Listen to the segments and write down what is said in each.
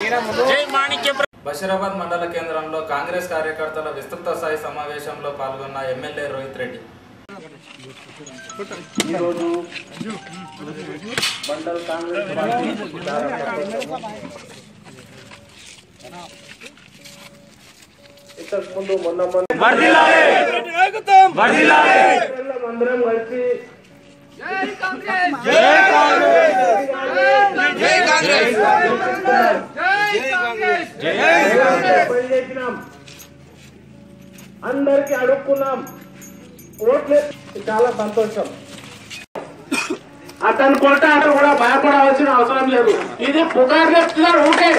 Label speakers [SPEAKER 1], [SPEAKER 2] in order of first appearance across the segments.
[SPEAKER 1] జై
[SPEAKER 2] బషీరాబాద్ మండల కేంద్రంలో కాంగ్రెస్ కార్యకర్తల విస్తృత స్థాయి సమావేశంలో పాల్గొన్న ఎమ్మెల్యే రోహిత్ రెడ్డి.
[SPEAKER 3] ఈరోజు మండల్ కాంగ్రెస్ పార్టీ ఇంతకు ముందు మొన్న మొన్న అందరం కలిసి అందరికి అడుక్కున్నాం. ఓట్లే చాలా సంతోషం. అతను కొట్ట అతను కూడా భయపడవలసిన అవసరం లేదు. ఇది పుకారు చెప్తున్నారు ఊకే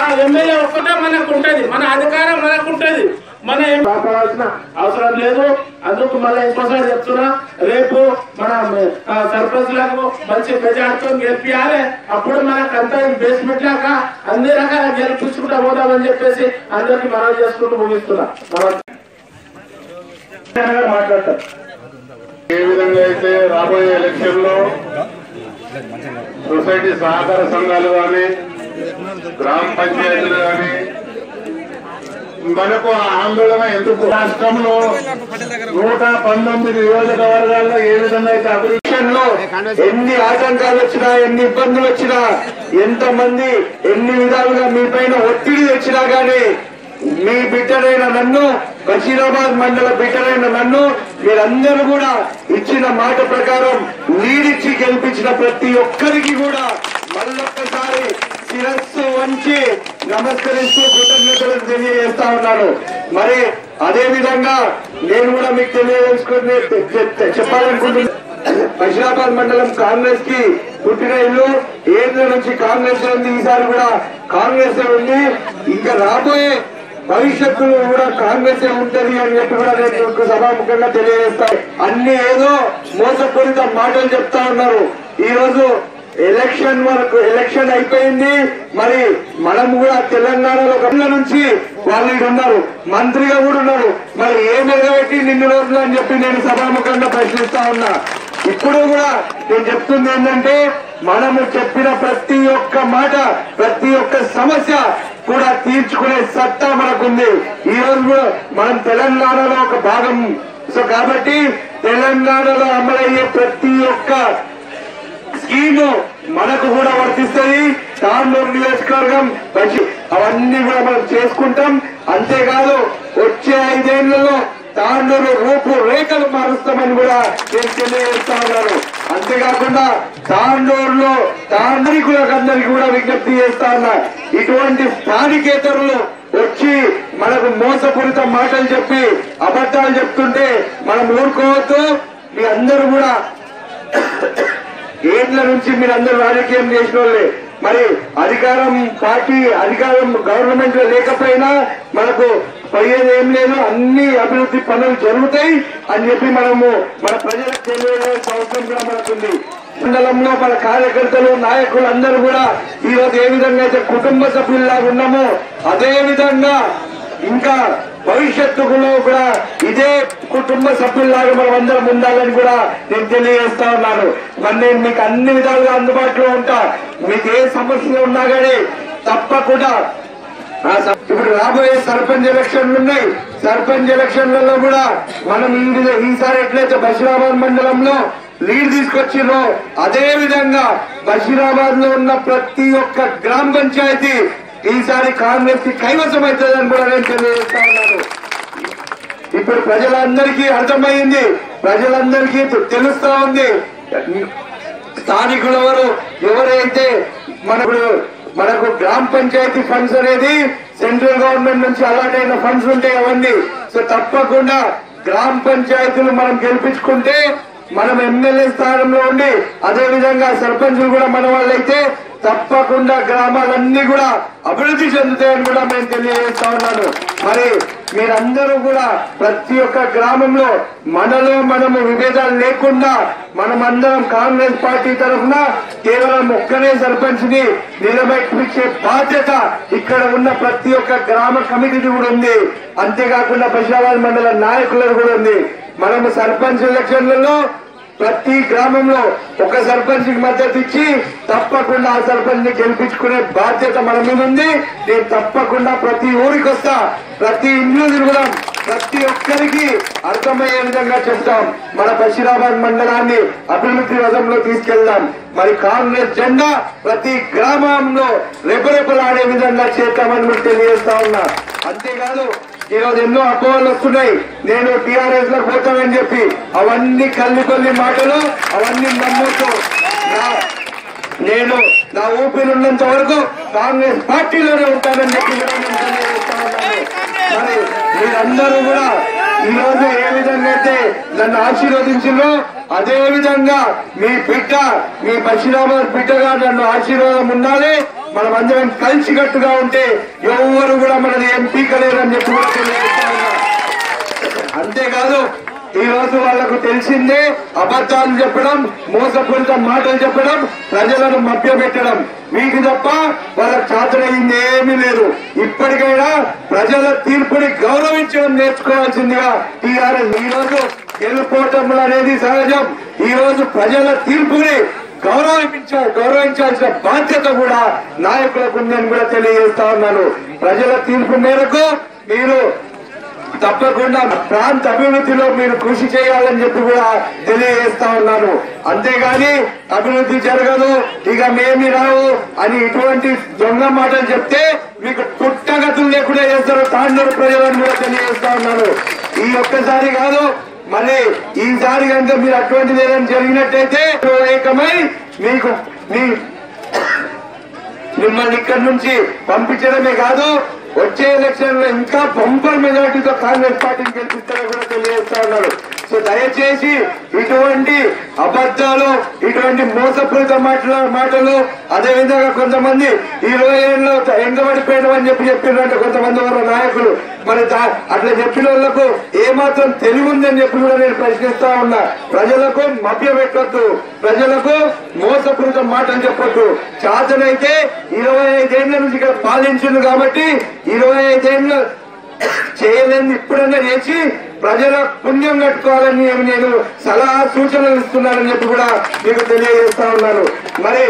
[SPEAKER 3] ఆ ఎమ్మెల్యే ఒక్కటే మనకు ఉంటది. మన అధికారం మనకు ఉంటది. మన ఏం భయపడాల్సిన అవసరం లేదు. అందుకు మళ్ళీ ఇంకోసారి చెప్తున్నా మన ఆ, మంచి మెజార్టీతో గెలిపియాలి. అప్పుడు మనకు అంతా బేస్మెంట్ లాగా అన్ని రకాల గెలిపించుకుంటా పోదామని చెప్పేసి అందరికి మనం చేసుకుంటూ ముగిస్తున్నా. మాట్లాడతారు
[SPEAKER 4] ఏ విధంగా అయితే రాబోయే ఎలక్షన్లో సొసైటీ సహకార సంఘాలు కానీ గ్రామ పంచాయతీలు కానీ మనకు ఆందోళన ఎందుకు? రాష్ట్రంలో నూట పంతొమ్మిది నియోజకవర్గాల్లో ఏ విధంగా అయితే అభివృద్ధి అభివృద్ధిలో ఎన్ని ఆటంకాలు వచ్చినా ఎన్ని ఇబ్బందులు వచ్చినా ఎంతమంది ఎన్ని విధాలుగా మీ పైన ఒత్తిడి వచ్చినా గానీ మీ బిడ్డలైన నన్ను బషీరాబాద్ మండల బిడ్డలైన నన్ను మీరందరూ కూడా ఇచ్చిన మాట ప్రకారం లీడిచ్చి గెలిపించిన ప్రతి ఒక్కరికి కూడా మళ్ళొక్కసారి శిరస్సు వంచి నమస్కరిస్తూ కృతజ్ఞతలు తెలియజేస్తా ఉన్నాను. మరి అదే విధంగా నేను కూడా మీకు తెలియజేసుకుని చెప్పాలనుకుంటున్నాను బషీరాబాద్ మండలం కాంగ్రెస్కి పుట్టిన ఇల్లు. ఏళ్ళ నుంచి కాంగ్రెస్ ఉంది ఈసారి కూడా కాంగ్రెస్ ఉంది. ఇంకా రాబోయే భవిష్యత్తులో కూడా కాంగ్రెస్ ఉంటది అని చెప్పి కూడా నేను సభాముఖంగా తెలియజేస్తాను అన్ని ఏదో మోసపూరిత మాటలు చెప్తా ఉన్నారు. ఈ రోజు ఎలక్షన్ వరకు ఎలక్షన్ అయిపోయింది. మరి మనం కూడా తెలంగాణలో కళ్ళ నుంచి వాళ్ళు ఉన్నారు. మంత్రిగా కూడా ఉన్నారు. మరి ఏ నిలబెట్టి నిన్ను రోజులు అని చెప్పి నేను సభాముఖంగా ప్రశ్నిస్తా ఉన్నా. ఇప్పుడు కూడా నేను చెప్తుంది ఏంటంటే మనము చెప్పిన ప్రతి ఒక్క మాట ప్రతి ఒక్క సమస్య కూడా తీర్చుకునే సత్తా మనకుంది. ఈ రోజు మనం తెలంగాణలో ఒక భాగం. సో కాబట్టి తెలంగాణలో అమలయ్యే ప్రతి ఒక్క స్కీము మనకు కూడా వర్తిస్తుంది. తాండూరు నియోజకవర్గం మంచి అవన్నీ కూడా మనం చేసుకుంటాం. అంతేకాదు వచ్చే ఐదేళ్ళలో తాండూరు రూపు రేఖలు మారుస్తామని కూడా నేను తెలియజేస్తా ఉన్నాను. అంతేకాకుండా తాండూరులో తాండ్రికులకు కూడా విజ్ఞప్తి చేస్తా ఉన్నా. ఇటువంటి స్థానికేతరులు వచ్చి మనకు మోసపూరిత మాటలు చెప్పి అబద్ధాలు చెప్తుంటే మనం ఊరుకోవద్దు. మీ అందరూ కూడా ఏండ్ల నుంచి మీరందరూ రాజకీయం చేసిన వాళ్ళే. మరి అధికారం పార్టీ అధికారం గవర్నమెంట్లో లేకపోయినా మనకు పోయేది ఏం లేదు. అన్ని అభివృద్ధి పనులు జరుగుతాయి అని చెప్పి మనము మన ప్రజలకు తెలియజేయాల్సిన అవసరం కూడా మనకుంది. మండలంలో మన కార్యకర్తలు నాయకులు అందరూ కూడా ఈ రోజు ఏ విధంగా అయితే కుటుంబ సభ్యుల్లాగా ఉన్నామో అదే విధంగా ఇంకా భవిష్యత్తులో కూడా ఇదే కుటుంబ సభ్యుల్లాగా మనం అందరం ఉండాలని కూడా నేను తెలియజేస్తా ఉన్నాను. మరి నేను మీకు అన్ని విధాలుగా అందుబాటులో ఉంటా. మీకు ఏ సమస్య ఉన్నా కానీ తప్పకుండా ఆ ఇప్పుడు రాబోయే సర్పంచ్ ఎలక్షన్లు ఉన్నాయి. సర్పంచ్ ఎలక్షన్లలో కూడా మనం ఈ ఈసారి ఎట్లయితే బషీరాబాద్ మండలంలో లీడ్ తీసుకొచ్చిరో అదే విధంగా బషీరాబాద్లో ఉన్న ప్రతి ఒక్క గ్రామ పంచాయతీ ఈసారి కాంగ్రెస్కి కైవసం అవుతుందని కూడా నేను తెలియజేస్తా ఉన్నాను ఇప్పుడు ప్రజలందరికీ అర్థమైంది ప్రజలందరికీ తెలుస్తా ఉంది. స్థానికులు ఎవరు ఎవరైతే మనకు మనకు గ్రామ పంచాయతీ ఫండ్స్ అనేది సెంట్రల్ గవర్నమెంట్ నుంచి అలాట్ అయిన ఫండ్స్ ఉంటాయి అవన్నీ. సో తప్పకుండా గ్రామ పంచాయతీలు మనం గెలిపించుకుంటే మనం ఎమ్మెల్యే స్థానంలో ఉండి అదే విధంగా సర్పంచులు కూడా మన వాళ్ళైతే తప్పకుండా గ్రామాలన్నీ కూడా అభివృద్ధి చెందుతాయని కూడా మేము తెలియజేస్తా ఉన్నాను. మరి మీరందరూ కూడా ప్రతి ఒక్క గ్రామంలో మనలో మనము విభేదాలు లేకుండా మనమందరం కాంగ్రెస్ పార్టీ తరఫున కేవలం ఒక్కనే సర్పంచ్ని నిలబెట్టించే బాధ్యత ఇక్కడ ఉన్న ప్రతి ఒక్క గ్రామ కమిటీది కూడా ఉంది. అంతేకాకుండా బషీరాబాద్ మండల నాయకులను కూడా ఉంది. మనము సర్పంచ్ ఎలక్షన్లలో ప్రతి గ్రామంలో ఒక సర్పంచ్ మద్దతు ఇచ్చి తప్పకుండా ఆ సర్పంచ్ని గెలిపించుకునే బాధ్యత మన మీద ఉంది. నేను తప్పకుండా ప్రతి ఊరికి వస్తా ప్రతి ఇల్లు తిరుగుదాం ప్రతి ఒక్కరికి అర్థమయ్యే విధంగా చెప్తాం. మన బషీరాబాద్ మండలాన్ని అభివృద్ధి రథంలో తీసుకెళ్దాం. మరి కాంగ్రెస్ జెండా ప్రతి గ్రామంలో రెపరెపలాడే విధంగా చేద్దామని కూడా తెలియజేస్తా ఉన్నా. అంతేకాదు ఈ రోజు ఎన్నో అపోహలు వస్తున్నాయి. నేను టీఆర్ఎస్లో పోతానని చెప్పి అవన్నీ కల్లి కొల్లి మాటలు అవన్నీ నమ్మొద్దు. నేను నా ఊపిరిన్నంత వరకు కాంగ్రెస్ పార్టీలోనే ఉంటానని చెప్పి మరి మీరందరూ కూడా ఈ రోజు ఏ విధంగా అయితే నన్ను ఆశీర్వదించిందో అదే విధంగా మీ బిడ్డ మీ బషీరాబాద్ బిడ్డగా నన్ను ఆశీర్వాదం ఉండాలి. మనం అందరం కలిసికట్టుగా ఉంటే ఎవరు కూడా మనది ఎంపీ కలేరని చెప్పి అంతేకాదు ఈ రోజు వాళ్ళకు తెలిసిందే అబద్ధాలు చెప్పడం మోసపూరిత మాటలు చెప్పడం ప్రజలను మభ్యపెట్టడం. వీటి తప్ప వాళ్ళకు చాతనయింది ఏమీ లేదు. ఇప్పటికైనా ప్రజల తీర్పుని గౌరవించడం నేర్చుకోవాల్సిందిగా టీఆర్ఎస్ ఈ రోజు గెలుపోవటం అనేది సహజం. ఈ రోజు ప్రజల తీర్పుని గౌరవించ గౌరవించాల్సిన బాధ్యత కూడా నాయకులకు ఉందని కూడా తెలియజేస్తా ఉన్నాను. ప్రజల తీర్పు మేరకు మీరు తప్పకుండా ప్రాంత అభివృద్ధిలో మీరు కృషి చేయాలని చెప్పి కూడా తెలియజేస్తా ఉన్నాను. అంతేగాని అభివృద్ధి జరగదు ఇక మేమి రావు అని ఇటువంటి దొంగ మాటలు చెప్తే మీకు పుట్టగతులు లేకుండా చేస్తారు. తాండూరు ప్రజలను కూడా తెలియజేస్తా ఉన్నాను. ఈ ఒక్కసారి కాదు మళ్ళీ ఈసారి కనుక మీరు అటువంటిది ఏదైనా జరిగినట్టయితే ఏకమై మీకు మీ మిమ్మల్ని ఇక్కడి నుంచి పంపించడమే కాదు వచ్చే ఎలక్షన్లో ఇంకా బంపర్ మెజార్టీతో కాంగ్రెస్ పార్టీని గెలిపిస్తారని కూడా తెలియజేస్తా ఉన్నారు. సో దయచేసి ఇటువంటి అబద్ధాలు ఇటువంటి మోసపూరిత మాటల మాటలు అదేవిధంగా కొంతమంది ఈ రోజు ఎండబడిపోయడం అని చెప్పి చెప్పినట్టు కొంతమంది వారు నాయకులు. మరి అట్లా చెప్పిన వాళ్ళకు ఏమాత్రం తెలివి ఉందని చెప్పి కూడా నేను ప్రశ్నిస్తా ఉన్నా. ప్రజలకు మభ్య పెట్టద్దు ప్రజలకు మోసపూరిత అని చెప్పొద్దు. చాతనైతే ఇరవై ఐదేళ్ళ నుంచి ఇక్కడ పాలించింది కాబట్టి ఇరవై ఐదేళ్ళ చేయలేని ఇప్పుడన్నా చేసి ప్రజల పుణ్యం కట్టుకోవాలని నేను సలహా సూచనలు ఇస్తున్నానని చెప్పి కూడా మీకు తెలియజేస్తా ఉన్నాను. మరి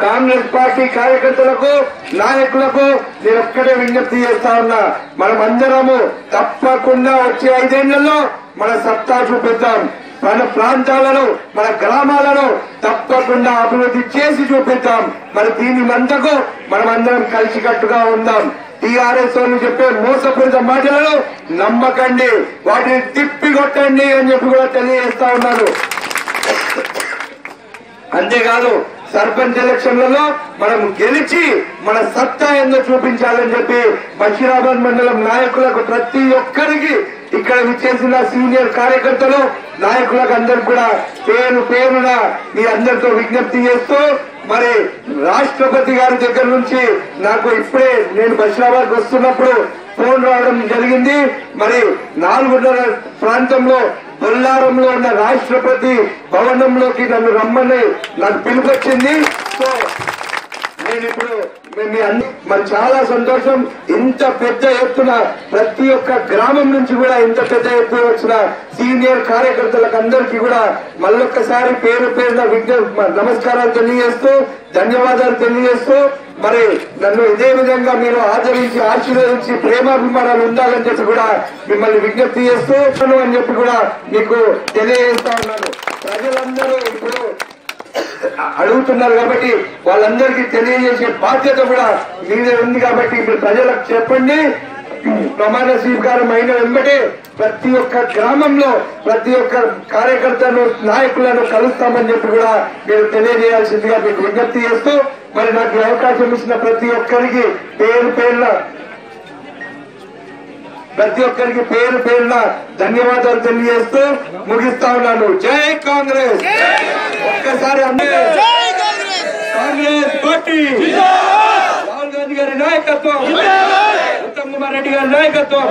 [SPEAKER 4] కాంగ్రెస్ పార్టీ కార్యకర్తలకు నాయకులకు నేను ఒక్కడే విజ్ఞప్తి చేస్తా ఉన్నా. మనం అందరము తప్పకుండా వచ్చే ఐదేళ్ళలో మన సత్తా చూపిద్దాం. మన ప్రాంతాలను మన గ్రామాలను తప్పకుండా అభివృద్ధి చేసి చూపిద్దాం. మరి దీని మంతకు మనం అందరం కలిసికట్టుగా ఉందాం. టీఆర్ఎస్ వాళ్ళు చెప్పే మోసపూరిత మాటలను నమ్మకండి. వాటిని తిప్పి కొట్టండి అని చెప్పి కూడా తెలియజేస్తా ఉన్నాను. అంతేకాదు సర్పంచ్ ఎలక్షన్లలో మనం గెలిచి మన సత్తా ఏందో చూపించాలని చెప్పి బషీరాబాద్ మండలం నాయకులకు ప్రతి ఒక్కరికి ఇక్కడ విచ్చేసిన సీనియర్ కార్యకర్తలు నాయకులకు అందరు కూడా పేరు పేరున మీ అందరితో విజ్ఞప్తి చేస్తూ మరి రాష్ట్రపతి గారి దగ్గర నుంచి నాకు ఇప్పుడే నేను బషీరాబాద్ వస్తున్నప్పుడు ఫోన్ రావడం జరిగింది. మరి నాలుగున్నర ప్రాంతంలో బొల్లారంలో ఉన్న రాష్ట్రపతి భవనంలోకి నన్ను రమ్మని నాకు పిలుపొచ్చింది సో నేను ఇప్పుడు మీ- మీ అన్ని మరి చాలా సంతోషం. ఇంత పెద్ద ఎత్తున ప్రతి ఒక్క గ్రామం నుంచి కూడా ఇంత పెద్ద ఎత్తున వచ్చిన సీనియర్ కార్యకర్తలకు అందరికీ కూడా మళ్ళొక్కసారి పేరు పేరున విజ్ఞ నమస్కారాలు తెలియజేస్తూ ధన్యవాదాలు తెలియజేస్తూ మరి నన్ను ఇదే విధంగా మీరు ఆచరించి ఆశీర్వదించి ప్రేమాభిమానాలు ఉండాలని చెప్పి కూడా మిమ్మల్ని విజ్ఞప్తి చేస్తూ అని చెప్పి కూడా మీకు తెలియజేస్తా ఉన్నాను. ప్రజలందరూ ఇప్పుడు అడుగుతున్నారు కాబట్టి వాళ్ళందరికీ తెలియజేసే బాధ్యత కూడా మీదే ఉంది కాబట్టి మీరు ప్రజలకు చెప్పండి. ప్రమాణ స్వీకారం అయిన వెంబటే ప్రతి ఒక్క గ్రామంలో ప్రతి ఒక్క కార్యకర్తను నాయకులను కలుస్తామని చెప్పి కూడా మీరు తెలియజేయాల్సిందిగా మీకు విజ్ఞప్తి చేస్తూ మరి నాకు అవకాశం ఇచ్చిన ప్రతి ఒక్కరికి పేరు పేరున ప్రతి ఒక్కరికి పేరు పేరున ధన్యవాదాలు తెలియజేస్తూ ముగిస్తా ఉన్నాను. జై కాంగ్రెస్! ఒక్కసారి కాంగ్రెస్ పార్టీ! రాహుల్ గాంధీ గారి నాయకత్వం! ఉత్తమ్ కుమార్ రెడ్డి గారి నాయకత్వం